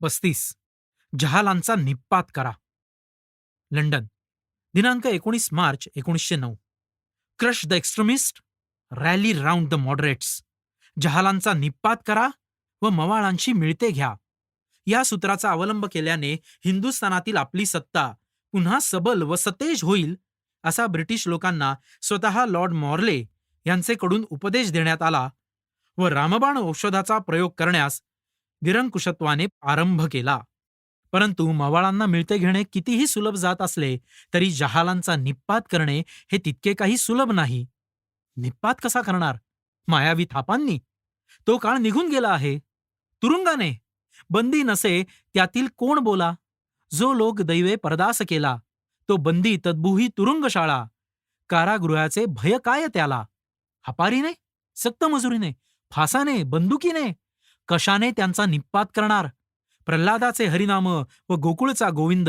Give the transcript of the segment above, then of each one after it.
पस्तीस. जहालांचा निप्पात करा. लंडन दिनांक एकोणीस मार्च एकोणीसशे नऊ. Crush the extremist rally round the moderates. जहालांचा निप्पात करा व मवाळांशी मिळते घ्या. या सूत्राचा अवलंब केल्याने हिंदुस्थानातील आपली सत्ता पुन्हा सबल व सतेज होईल असा ब्रिटिश लोकांना स्वतः लॉर्ड मॉर्ले यांचेकडून उपदेश देण्यात आला व रामबाण औषधाचा प्रयोग करण्यास निरंकुशत्वाने आरंभ केला. परंतु मवाळांना मिळते घेणे कितीही सुलभ जात असले तरी जहालांचा निप्पात करणे हे तितके काही सुलभ नाही. निप्पात कसा करणार? मायावी थापांनी? तो काळ निघून गेला आहे. तुरुंगाने? बंदी नसे त्यातील कोण बोला? जो लोक दैवे परदास केला तो बंदी तद्बुही तुरुंगशाळा. कारागृहाचे भय काय त्याला? हपारीने? सक्त मजुरीने? फासाने? बंदुकीने? कशाने त्यांचा निप्पात करणार? प्रल्हादाचे हरिनाम व गोकुळचा गोविंद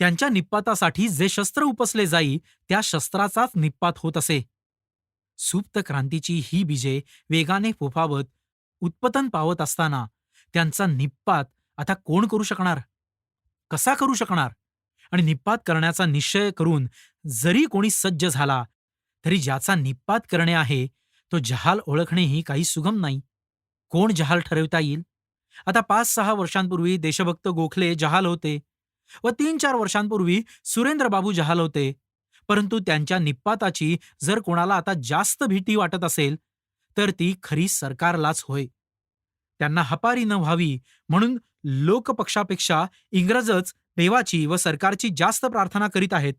त्यांच्या निप्पातासाठी जे शस्त्र उपसले जाई त्या शस्त्राचाच निप्पात होत असे. सुप्त क्रांतीची ही बीजे वेगाने फोफावत उत्पतन पावत असताना त्यांचा निप्पात आता कोण करू शकणार? कसा करू शकणार? आणि निप्पात करण्याचा निश्चय करून जरी कोणी सज्ज झाला तरी ज्याचा निप्पात करणे आहे तो जहाल ओळखणेही काही सुगम नाही. कोण जहाल ठरवता येईल? आता पाच सहा वर्षांपूर्वी देशभक्त गोखले जहाल होते व तीन चार वर्षांपूर्वी सुरेंद्रबाबू जहाल होते. परंतु त्यांच्या निप्पाताची जर कोणाला आता जास्त भीती वाटत असेल तर ती खरी सरकारलाच होय. त्यांना हपारी न व्हावी म्हणून लोकपक्षापेक्षा इंग्रजच देवाची व सरकारची जास्त प्रार्थना करीत आहेत.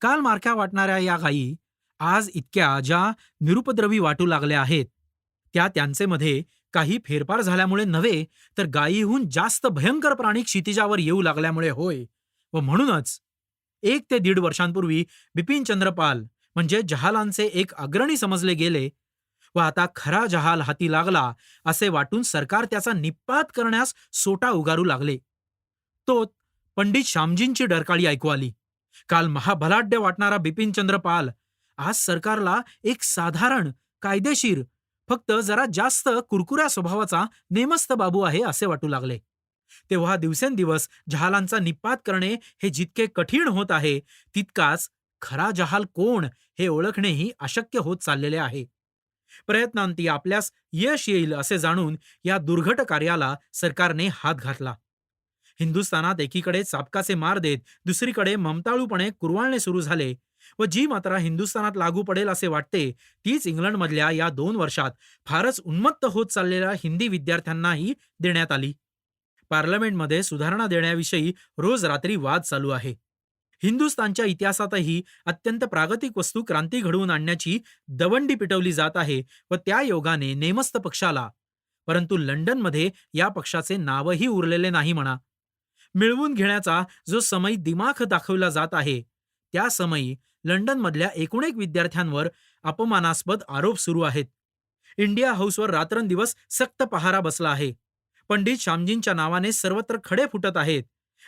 काल मारख्या वाटणाऱ्या या गायी आज इतक्या ज्या निरुपद्रवी वाटू लागल्या आहेत. त्या त्यांचे मध्ये काही फेरफार झाल्यामुळे नव्हे तर गायीहून जास्त भयंकर प्राणी क्षितिजावर येऊ लागल्यामुळे होय. व म्हणूनच एक ते दीड वर्षांपूर्वी बिपिन चंद्रपाल म्हणजे जहालांचे एक अग्रणी समजले गेले व आता खरा जहाल हाती लागला असे वाटून सरकार त्याचा निपात करण्यास सोटा उगारू लागले. तो पंडित श्यामजींची डरकाळी ऐकू आली. काल महाभलाढ्य वाटणारा बिपिन चंद्रपाल आज सरकारला एक साधारण कायदेशीर फक्त जरा जास्त कुरकुऱ्या स्वभावाचा नेमस्त बाबू आहे असे वाटू लागले. तेव्हा दिवसेंदिवस जहालांचा निपात करणे हे जितके कठीण होत आहे तितकाच खरा जहाल कोण हे ओळखणेही अशक्य होत चाललेले आहे. प्रयत्नांती आपल्यास यश येईल असे जाणून या दुर्घट कार्याला सरकारने हात घातला. हिंदुस्थानात एकीकडे चापकाचे मार देत दुसरीकडे ममताळूपणे कुरवाळणे सुरू झाले व जी मात्रा हिंदुस्थानात लागू पडेल असे वाटते तीच इंग्लंडमधल्या या दोन वर्षात फारच उन्मत्त होत चाललेल्या हिंदी विद्यार्थ्यांनाही देण्यात आली. पार्लमेंटमध्ये सुधारणा देण्याविषयी रोज रात्री वाद चालू आहे. हिंदुस्थानच्या इतिहासातही अत्यंत प्रागतिक वस्तू क्रांती घडवून आणण्याची दवंडी पिटवली जात आहे व त्या योगाने नेमस्त पक्षाला परंतु लंडनमध्ये या पक्षाचे नावही उरलेले नाही म्हणा. मिळवून घेण्याचा जो समयी दिमाख दाखवला जात आहे त्या समयी लंडनमधल्या एकूण एक विद्यार्थ्यांवर अपमानास्पद आरोप सुरू आहेत. इंडिया हाऊसवर रात्रंदिवस सक्त पहारा बसला आहे. पंडित श्यामजींच्या नावाने सर्वत्र खडे फुटत आहेत.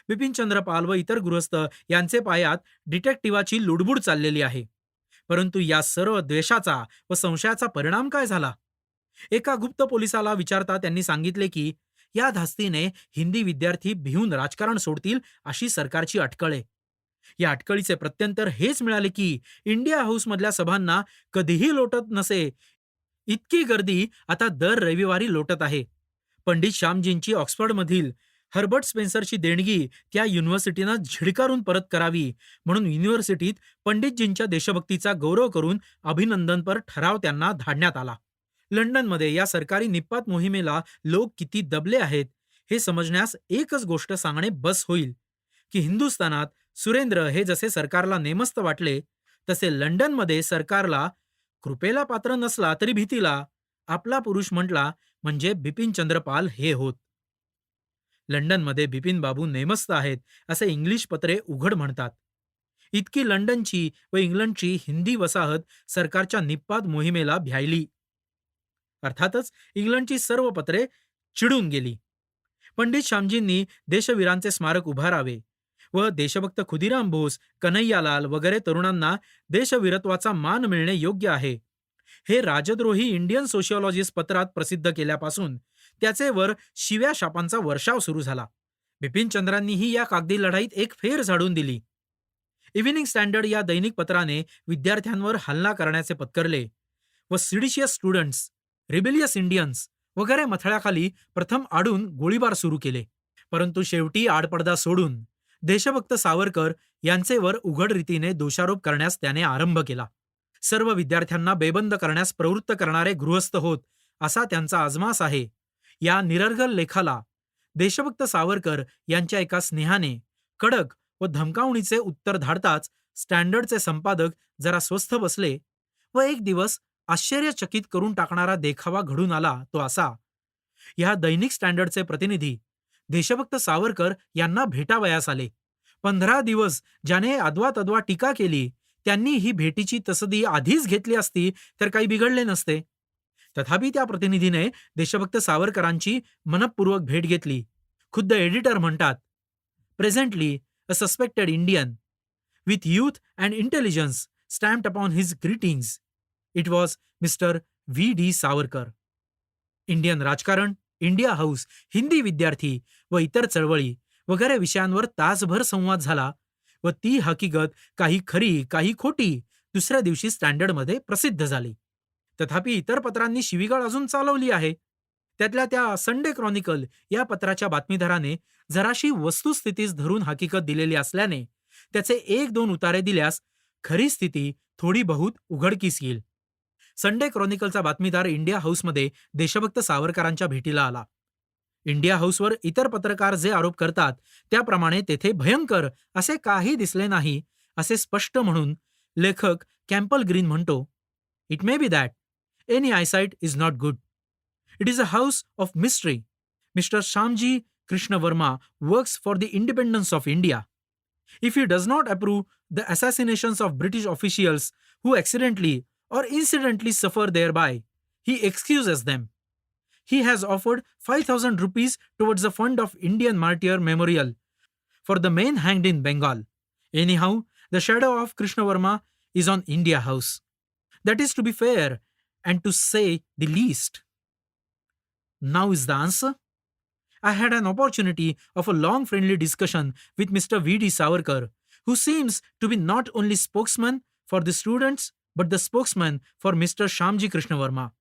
बिपिनचंद्र पाल व इतर गृहस्थ यांचे पायात डिटेक्टिव्हाची लुडबुड चाललेली आहे. परंतु या सर्व द्वेषाचा व संशयाचा परिणाम काय झाला? एका गुप्त पोलिसाला विचारता त्यांनी सांगितले की या धास्तीने हिंदी विद्यार्थी भिवून राजकारण सोडतील अशी सरकारची अटकळ. आहे या अटकळीचे प्रत्यंतर हेच मिळाले की इंडिया हाऊसमधल्या सभांना कधीही लोटत नसे. इतकी गर्दी आता दर रविवारी लोटत आहे. पंडित श्यामजींची ऑक्सफर्डमधील हर्बर्ट स्पेन्सरची देणगी त्या युनिव्हर्सिटीनं झिडकारून परत करावी म्हणून युनिव्हर्सिटीत पंडितजींच्या देशभक्तीचा गौरव करून अभिनंदनपर ठराव त्यांना धाडण्यात आला. लंडनमध्ये या सरकारी निपात मोहिमेला लोक किती दबले आहेत हे समजण्यास एकच गोष्ट सांगणे बस होईल की हिंदुस्थानात सुरेंद्र हे जसे सरकारला नेमस्त वाटले तसे लंडनमध्ये सरकारला कृपेला पात्र नसला तरी भीतीला आपला पुरुष म्हटला म्हणजे बिपिन चंद्रपाल हे होत. लंडनमध्ये बिपिन बाबू नेमस्त आहेत असे इंग्लिश पत्रे उघड म्हणतात. इतकी लंडनची व इंग्लंडची हिंदी वसाहत सरकारच्या निपात मोहिमेला भ्यायली. अर्थातच इंग्लंडची सर्व पत्रे चिडून गेली. पंडित श्यामजींनी देशवीरांचे स्मारक उभारावे. व देशभक्त खुदिराम बोस कन्हैयालाल वगैरे तरुणांना देशवीरत्वाचा मान मिळणे योग्य आहे. हे राजद्रोही इंडियन सोशिओलॉजिस्ट पत्रात प्रसिद्ध केल्यापासून त्याचे वर शिव्या शापांचा वर्षाव सुरू झाला. बिपिनचंद्रांनीही या कागदी लढाईत एक फेर झाडून दिली. इव्हिनिंग स्टँडर्ड या दैनिक पत्राने विद्यार्थ्यांवर हल्ला करण्याचे पत्करले व सिडिशियस स्टुडंट्स रिबिलियस इंडियन्स वगैरे मथळ्याखाली प्रथम आडून गोळीबार सुरू केले. परंतु शेवटी आडपडदा सोडून देशभक्त सावरकर यांचेवर उघड रीतीने दोषारोप करण्यास त्याने आरंभ केला. सर्व विद्यार्थ्यांना बेबंद करण्यास प्रवृत्त करणारे गृहस्थ होत असा त्यांचा आजमास आहे. या निरर्गल लेखाला देशभक्त सावरकर यांच्या एका स्नेहाने कडक व धमकावणीचे उत्तर धाडताच स्टँडर्डचे संपादक जरा स्वस्थ बसले व एक दिवस आश्चर्यचकित करून टाकणारा देखावा घडून आला तो असा. ह्या दैनिक स्टँडर्डचे प्रतिनिधी देशभक्त सावरकर यांना भेटावयास आले. पंधरा दिवस ज्याने अद्वा तद्वा टीका केली त्यांनी ही भेटीची तसदी आधीच घेतली असती तर काही बिघडले नसते. तथापि त्या प्रतिनिधीने देशभक्त सावरकरांची मनपूर्वक भेट घेतली. खुद्द एडिटर म्हणतात presently a suspected Indian with youth and intelligence stamped upon his greetings it was mister V D Savarkar Indian राजकारण इंडिया हाऊस हिंदी विद्यार्थी व इतर चळवळी वगैरे विषयांवर तासभर संवाद झाला व ती हकीकत काही खरी काही खोटी दुसऱ्या दिवशी स्टँडर्डमध्ये प्रसिद्ध झाली. तथापि इतर पत्रांनी शिवीगाळ अजून चालवली आहे. त्यातल्या त्या संडे क्रॉनिकल या पत्राच्या बातमीदाराने जराशी वस्तुस्थितीस धरून हकीकत दिलेली असल्याने त्याचे एक दोन उतारे दिल्यास खरी स्थिती थोडी बहुत उघडकीस येईल. संडे क्रॉनिकलचा बातमीदार इंडिया हाऊसमध्ये देशभक्त सावरकरांच्या भेटीला आला. इंडिया हाऊसवर इतर पत्रकार जे आरोप करतात त्याप्रमाणे तेथे भयंकर असे काही दिसले नाही असे स्पष्ट म्हणून लेखक कॅम्पल ग्रीन म्हणतो it may be that any eyesight is not good it is a house of mystery mister Shyamji Krishna Varma works for the independence of India if he does not approve the assassinations of British officials who accidentally or incidentally suffer thereby, he excuses them. He has offered 5,000 rupees towards the fund of Indian Martyr Memorial for the men hanged in Bengal. Anyhow, the shadow of Krishnavarma is on India House. That is to be fair and to say the least. Now is the answer? I had an opportunity of a long friendly discussion with Mr. V.D. Savarkar, who seems to be not only spokesman for the students but the spokesman for Mr. Shamji Krishnavarma.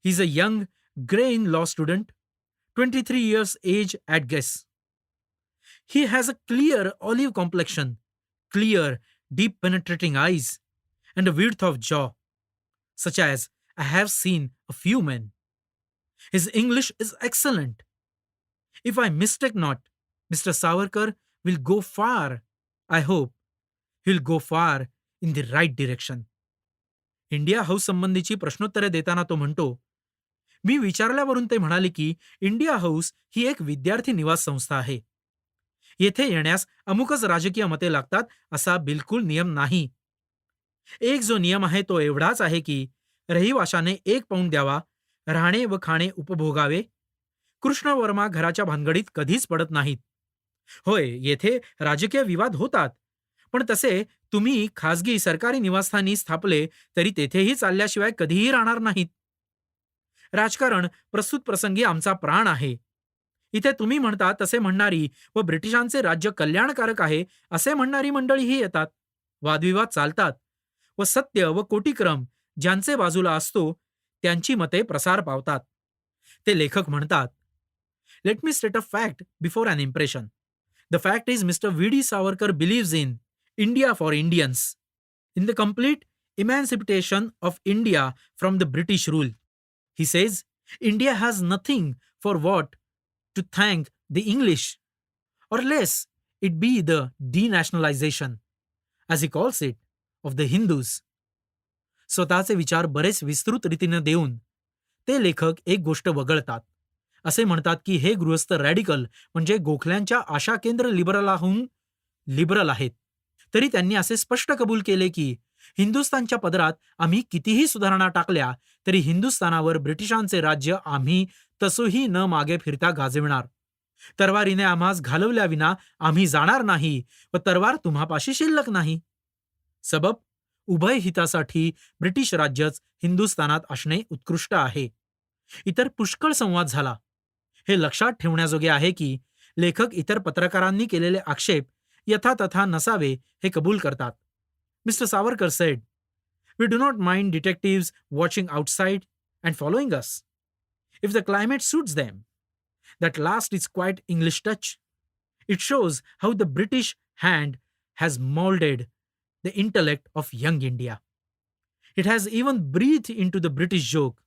He is a young, grey in law student, 23 years age at guess. He has a clear olive complexion, clear, deep penetrating eyes, and a width of jaw, such as I have seen a few men. His English is excellent. If I mistake not, Mr. Savarkar will go far. I hope he'll go far in the right direction. India House संबंधीची प्रश्नोत्तरे देताना तो म्हणतो मी विचारल्यावरून ते म्हणाले की India house ही एक विद्यार्थी निवास संस्था आहे. येथे येण्यास अमुकच राजकीय मते लागतात असा बिलकुल नियम नाही. एक जो नियम आहे तो एवढाच आहे की रहिवाशाने एक पाऊंड द्यावा राहणे व खाणे उपभोगावे. कृष्ण वर्मा घराच्या भानगडीत कधीच पडत नाहीत. होय येथे राजकीय विवाद होतात पण तसे तुम्ही खासगी सरकारी निवासस्थानी स्थापले तरी तेथेही चालल्याशिवाय कधीही राहणार नाहीत. राजकारण प्रस्तुत प्रसंगी आमचा प्राण आहे. इथे तुम्ही म्हणता तसे म्हणणारी व ब्रिटिशांचे राज्य कल्याणकारक आहे असे म्हणणारी मंडळीही येतात. वादविवाद चालतात व सत्य व कोटीक्रम ज्यांचे बाजूला असतो त्यांची मते प्रसार पावतात. ते लेखक म्हणतात let me state a fact before an impression the fact is mister V D Savarkar believes in India for Indians in the complete emancipation of India from the British rule he says India has nothing for what to thank the English or less it be the denation, as he calls it, of the Hindus. स्वतःचे विचार बरेच विस्तृत रीतीने देऊन ते लेखक एक गोष्ट वगळतात. असे म्हणतात की हे गृहस्थ रॅडिकल म्हणजे गोखल्यांच्या आशा केंद्र लिबरलाहून लिबरल आहेत. तरी त्यांनी असे स्पष्ट कबूल केले की हिंदुस्थानच्या पदरात आम्ही कितीही सुधारणा टाकल्या तरी हिंदुस्थानावर ब्रिटिशांचे राज्य आम्ही तसोही न मागे फिरता गाजविणार. तरवारीने आम्हास घालवल्याविना आम्ही जाणार नाही व तरवार तुम्हापाशी शिल्लक नाही. सबब उभय हितासाठी ब्रिटिश राज्यच हिंदुस्थानात असणे उत्कृष्ट आहे. इतर पुष्कळ संवाद झाला. हे लक्षात ठेवण्याजोगे आहे की लेखक इतर पत्रकारांनी केलेले आक्षेप यथातथा नसावे हे कबूल करतात mister Savarkar said we do not mind detectives watching outside and following us if the climate suits them that last is quite English touch. It shows how the British hand has molded the intellect of young India. It has even breathed into the British joke.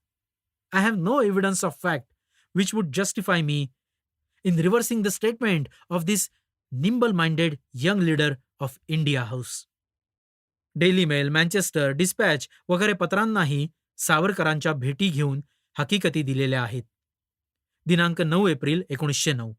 I have no evidence of fact which would justify me in reversing the statement of this nimble minded young leader of India House Daily Mail Manchester Dispatch वगैरे पत्रांनाही सावरकरांच्या भेटी घेऊन हकीकती दिलेल्या आहेत. दिनांक नऊ April एकोणीसशे नऊ.